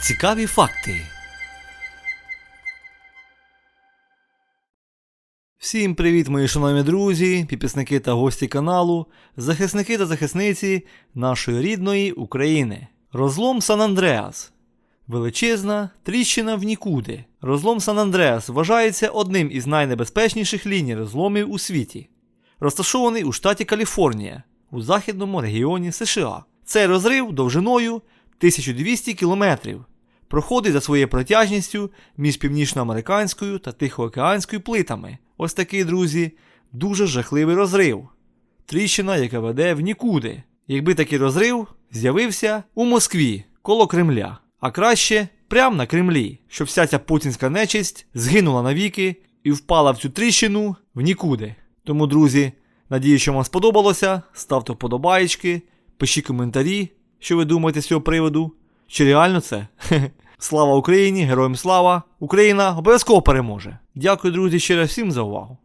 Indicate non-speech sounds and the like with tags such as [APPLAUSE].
Цікаві факти. Всім привіт, мої шановні друзі, підписники та гості каналу, захисники та захисниці нашої рідної України. Розлом Сан Андреас. Величезна тріщина в нікуди. Розлом Сан Андреас вважається одним із найнебезпечніших ліній розломів у світі. Розташований у штаті Каліфорнія у західному регіоні США. Цей розрив довжиною 1200 кілометрів проходить за своєю протяжністю між північноамериканською та Тихоокеанською плитами. Ось такий, друзі, дуже жахливий розрив. Тріщина, яка веде в нікуди. Якби такий розрив з'явився у Москві коло Кремля, а краще прямо на Кремлі, щоб вся ця путінська нечисть згинула навіки і впала в цю тріщину в нікуди. Тому, друзі, надію, що вам сподобалося. Ставте вподобаєчки, пишіть коментарі, що ви думаєте з цього приводу. Чи реально це? [LAUGHS] Слава Україні! Героям слава! Україна обов'язково переможе! Дякую, друзі, ще раз всім за увагу!